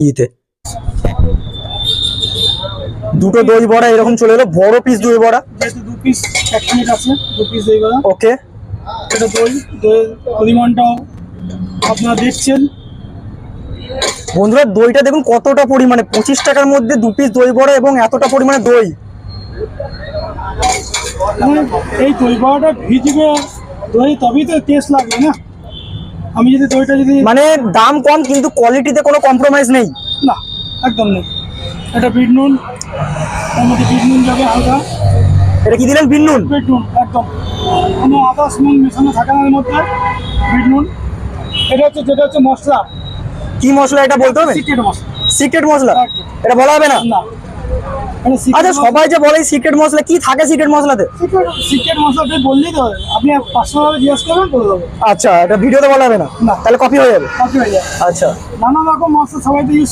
ইতে। দুটো দই বড়া এরকম চলে এলো। বড় পিস দই বড়া। দু পিস এক প্লেট আছে দু পিস দই বড়া ওকে এটা দই দইয়ের পরিমাণটাও আপনারা দেখছেন। বন্ধুরা দইটা দেখুন কতটা পরিমাণে পঁচিশ টাকার মধ্যে দু পিস দই বড়া এবং এতটা পরিমাণে দই। মানে এই দই বড়াটা ভিজবে দই তবেই তো টেস্ট লাগবে না? আমি যদি দইটা যদি মানে দাম কম কিন্তু কোয়ালিটিতে কোনো কম্প্রোমাইজ নেই। না একদম নেই। এটা বিট নুন তার মধ্যে বিট নুন যাবে হালকা। এটা কি দিলেন বিন্নুন বিট নুন একদম। কোনো আদার্স নুন মেশানো থাকে না এর মধ্যে বিট নুন। এটা হচ্ছে যেটা হচ্ছে মশলা। কি মশলা এটা বলতে হবে? সিক্রেট মশলা। সিক্রেট মশলা। এটা বলা হবে না? না। আচ্ছা সবাই যে বলে সিক্রেট মশলা কি থাকে সিক্রেট মশলাতে? সিক্রেট মশলাতে বললেই তো। আপনি পার্সোনালি জিজ্ঞেস করবেন বলে দেবো। আচ্ছা এটা ভিডিওতে বলা হবে না? না। তাহলে কপি হয়ে যাবে। কপি হয়ে যাবে। আচ্ছা। নানা রকম মশলা সবাই তো ইউজ